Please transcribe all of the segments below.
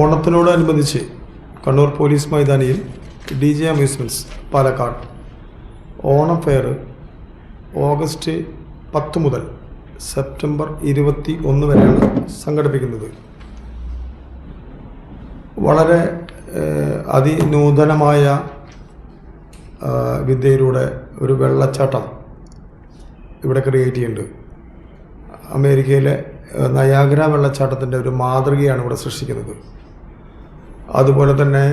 ഓണത്തിനോടനുബന്ധിച്ച് Kannur police മൈതാനിയിൽ D J amusements Palakkad. Onam fair August പത്ത് മുതൽ സെപ്റ്റംബർ ഇരുപത്തി ഒന്ന് വരെയാണ് സംഘടിപ്പിക്കുന്നത്. വളരെ അതിനൂതനമായ വിദ്യയിലൂടെ ഒരു വെള്ളച്ചാട്ടം ഇവിടെ ക്രിയേറ്റ് ചെയ്യുന്നുണ്ട്. അമേരിക്കയിലെ നയാഗ്ര വെള്ളച്ചാട്ടത്തിന്റെ ഒരു മാതൃകയാണ് ഇവിടെ സൃഷ്ടിക്കുന്നത്. അതുപോലെ തന്നെ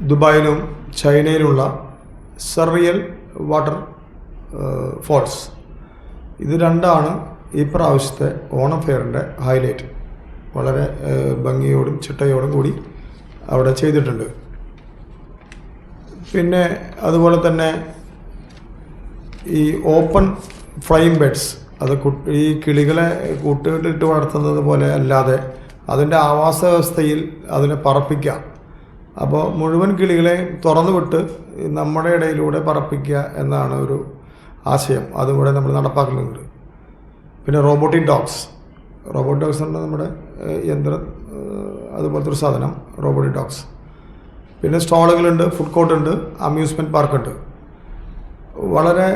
ദുബായിലും ചൈനയിലുള്ള സെറിയൽ വാട്ടർ ഫോൾസ്. ഇത് രണ്ടാണ് ഈ പ്രാവശ്യത്തെ ഓണം ഫെയറിന്റെ ഹൈലൈറ്റ്. വളരെ ഭംഗിയോടും ചിട്ടയോടും കൂടി അവിടെ ചെയ്തിട്ടുണ്ട്. പിന്നെ അതുപോലെ തന്നെ ഈ ഓപ്പൺ ഫ്ലൈം ബെഡ്സ് അത് ഈ കിളികളെ കൂട്ടുകെട്ടിട്ട് വളർത്തുന്നത് പോലെ അല്ലാതെ അതിന്റെ ആവാസ വ്യവസ്ഥയിൽ അതിനെ പറപ്പിക്കാം. അപ്പോൾ മുഴുവൻ കിളികളെ തുറന്നു വിട്ട് നമ്മുടെ ഇടയിലൂടെ പറപ്പിക്കുക എന്നാണ് ഒരു ആശയം. അതുകൂടെ നമ്മൾ നടപ്പാക്കുന്നുണ്ട് പിന്നെ റോബോട്ടിക് ഡോഗ്സ്. റോബോട്ടിക് ഡോഗ്സ് ഉണ്ട് നമ്മുടെ യന്ത്ര അതുപോലത്തെ ഒരു സാധനം റോബോട്ടിക് ഡോഗ്സ്. പിന്നെ സ്റ്റാളുകളുണ്ട് ഫുഡ് കോർട്ട് ഉണ്ട് അമ്യൂസ്മെന്റ് പാർക്കുണ്ട്. വളരെ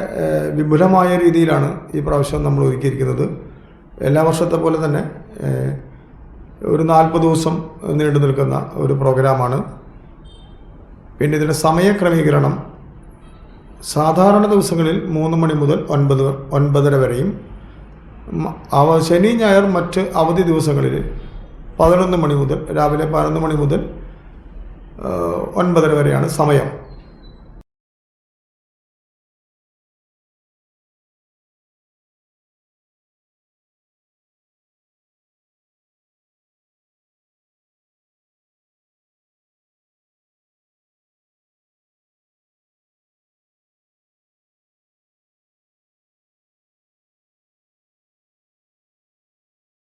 വിപുലമായ രീതിയിലാണ് ഈ പ്രാവശ്യം നമ്മൾ ഒരുക്കിയിരിക്കുന്നത്. എല്ലാ വർഷത്തെ പോലെ തന്നെ ഒരു നാൽപ്പത് ദിവസം നീണ്ടു നിൽക്കുന്ന ഒരു പ്രോഗ്രാമാണ്. പിന്നെ ഇതിന്റെ സമയക്രമീകരണം സാധാരണ ദിവസങ്ങളിൽ മൂന്ന് മണി മുതൽ ഒൻപത് ഒൻപതര വരെയും അവ ശനി ഞായർ മറ്റ് അവധി ദിവസങ്ങളിൽ പതിനൊന്ന് മണി മുതൽ രാവിലെ പതിനൊന്ന് മണി മുതൽ ഒൻപതര വരെയാണ് സമയം.